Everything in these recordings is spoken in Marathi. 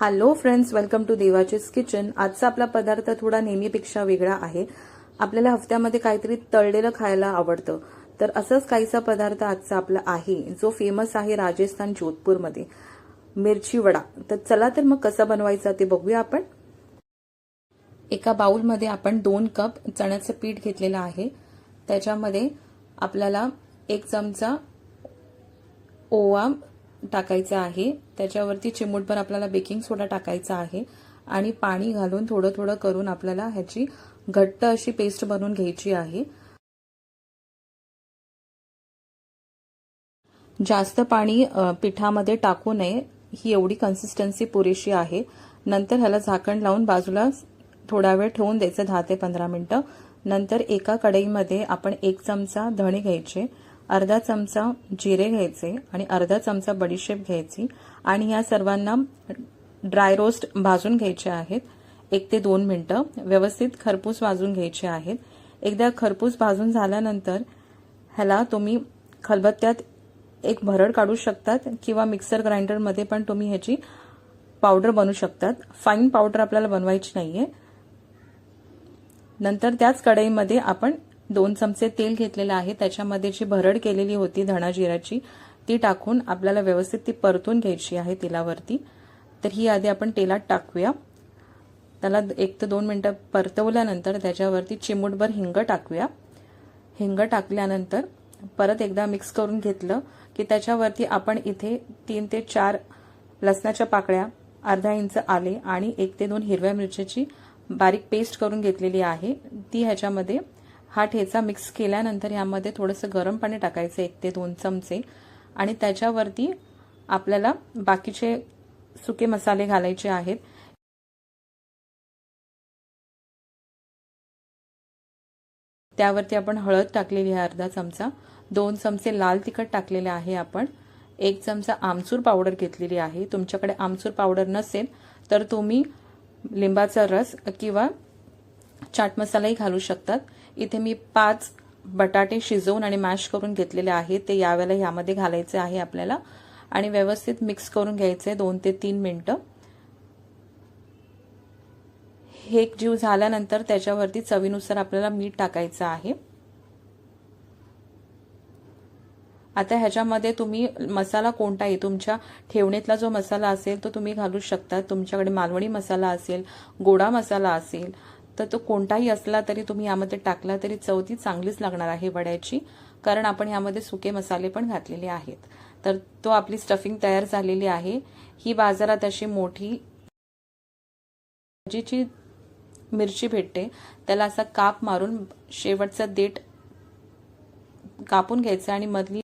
हॅलो फ्रेंड्स वेलकम टू देवाचीच किचन आजचा आपला पदार्थ थोडा नेहमीपेक्षा वेगळा आहे. आपल्याला हफ्त्यामध्ये काहीतरी तळलेलं खायला आवडतं. तर असंच काहीसा पदार्थ आजचा आपला आहे जो फेमस आहे राजस्थान जोधपूरमध्ये. मिरची वडा. तर चला तर मग कसा बनवायचा ते बघूया आपण. एका बाउलमध्ये आपण दोन कप चण्याचं पीठ घेतलेलं आहे. त्याच्यामध्ये आपल्याला एक चमचा ओवा टाकायचं आहे. त्याच्यावरती चिमूटभर आपल्याला बेकिंग सोडा टाकायचा आहे. आणि पाणी घालून थोडं थोडं करून आपल्याला ह्याची घट्ट अशी पेस्ट बनवून घ्यायची आहे. जास्त पाणी पिठामध्ये टाकू नये. ही एवढी कन्सिस्टन्सी पुरेशी आहे. नंतर ह्याला झाकण लावून बाजूला थोडा वेळ ठेवून द्यायचं दहा ते पंधरा मिनिटं. नंतर एका कढईमध्ये आपण एक चमचा धणे घ्यायचे. अर्धा चमचा जिरे घ्यायचे आणि अर्धा चमचा बडीशेप घ्यायची. आणि या सर्वांना ड्राय रोस्ट भाजून घ्यायचे आहेत. एक ते दोन मिनटं. व्यवस्थित खरपूस भाजून घ्यायचे आहेत. एकदा खरपूस भाजून झाल्यानंतर ह्याला तुम्ही खलबत्त्यात एक भरड काढू शकतात किंवा मिक्सर ग्राइंडरमध्ये पण तुम्ही ह्याची पावडर बनवू शकतात. फाईन पावडर आपल्याला बनवायची नाहीये. नंतर त्याच कढईमध्ये आपण दोन चमचे तेल घेतलेलं आहे. त्याच्यामध्ये जी भरड केलेली होती धणा जिऱ्याची ती टाकून आपल्याला व्यवस्थित ती परतून घ्यायची आहे तेलावरती. तर ही आधी आपण तेलात टाकूया. त्याला एक ते दोन मिनटं परतवल्यानंतर त्याच्यावरती चिमूटभर हिंग टाकूया. हिंग टाकल्यानंतर परत एकदा मिक्स करून घेतलं की त्याच्यावरती आपण इथे तीन ते चार लसणाच्या पाकळ्या अर्धा इंच आले आणि एक ते दोन हिरव्या मिरच्याची बारीक पेस्ट करून घेतलेली आहे. ती ह्याच्यामध्ये हा ठेचा मिक्स केल्यानंतर ह्यामध्ये थोडंसं गरम पाणी टाकायचं एक ते दोन चमचे. आणि त्याच्यावरती आपल्याला बाकीचे सुके मसाले घालायचे आहेत. त्यावरती आपण हळद टाकलेली आहे अर्धा चमचा. दोन चमचे लाल तिखट टाकलेले आहे आपण. एक चमचा आमचूर पावडर घेतलेली आहे. तुमच्याकडे आमचूर पावडर नसेल तर तुम्ही लिंबाचा रस किंवा चाट मसालाही घालू शकतात. इथे मी पाच बटाटे शिजवून आणि मॅश करून घेतलेले आहे ते यावेळेला ह्यामध्ये घालायचे आहे आपल्याला. आणि व्यवस्थित मिक्स करून घ्यायचे दोन ते तीन मिनटं. हे एक जीव झाल्यानंतर त्याच्यावरती चवीनुसार आपल्याला मीठ टाकायचं आहे. आता ह्याच्यामध्ये तुम्ही मसाला कोणताही तुमच्या ठेवणीतला जो मसाला असेल तो तुम्ही घालू शकता. तुमच्याकडे मालवणी मसाला असेल गोडा मसाला असेल तर तो कोणताही असला तरी तुम्ही यामध्ये टाकला तरी चव ती चांगलीच लागणार आहे वड्याची कारण आपण यामध्ये सुके मसाले पण घातलेले आहेत. तर तो आपली स्टफिंग तयार झालेली आहे. ही बाजारात अशी मोठी भाजीची मिरची भेटते. त्याला असा काप मारून शेवटचा देठ कापून घ्यायचा आणि मधली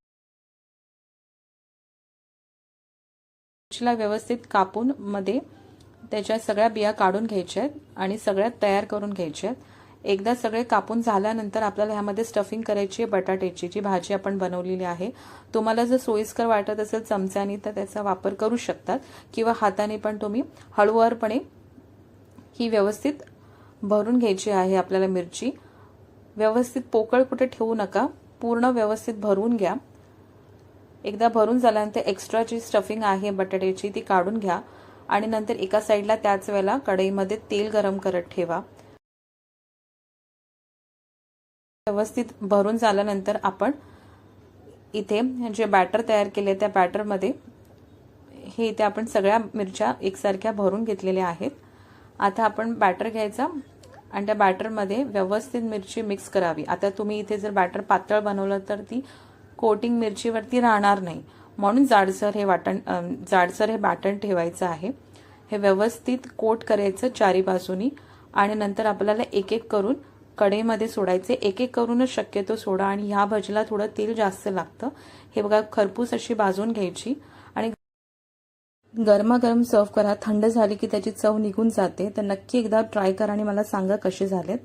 मिरचीला व्यवस्थित कापून मध्ये त्याच्या सगळ्या बिया काढून घ्यायच्या आहेत आणि सगळ्यात तयार करून घ्यायच्या आहेत. एकदा सगळे कापून झाल्यानंतर आपल्याला ह्यामध्ये स्टफिंग करायची आहे बटाट्याची जी भाजी आपण बनवलेली आहे. तुम्हाला जर सोयीस्कर वाटत असेल चमच्यानी तर त्याचा वापर करू शकतात. किंवा हाताने पण तुम्ही हळूवारपणे ही व्यवस्थित भरून घ्यायची आहे आपल्याला मिरची. व्यवस्थित पोकळ कुठे ठेवू नका. पूर्ण व्यवस्थित भरून घ्या. एकदा भरून झाल्यानंतर एक्स्ट्रा जी स्टफिंग आहे बटाट्याची ती काढून घ्या. आणि नंतर एका साईडला त्याच वेळेला कढईमध्ये तेल गरम करत ठेवा. व्यवस्थित भरून झाल्यानंतर आपण इथे जे बॅटर तयार केले त्या बॅटरमध्ये हे इथे आपण सगळ्या मिरच्या एकसारख्या भरून घेतलेल्या आहेत. आता आपण बॅटर घ्यायचा आणि त्या बॅटरमध्ये व्यवस्थित मिरची मिक्स करावी. आता तुम्ही इथे जर बॅटर पातळ बनवलं तर ती कोटिंग मिरचीवरती राहणार नाही. म्हणून जाडसर हे वाटण जाडसर हे बॅटन ठेवायचं आहे. हे व्यवस्थित कोट करायचं चारी बाजूनी आणि नंतर आपल्याला एक एक करून कढईमध्ये सोडायचे. एक एक करूनच शक्यतो सोडा आणि ह्या भजीला थोडं तेल जास्त लागतं. हे बघा खरपूस अशी भाजून घ्यायची आणि गरमागरम सर्व करा. थंड झाली की त्याची चव निघून जाते. तर नक्की एकदा ट्राय करा आणि मला सांगा कसे झालेत.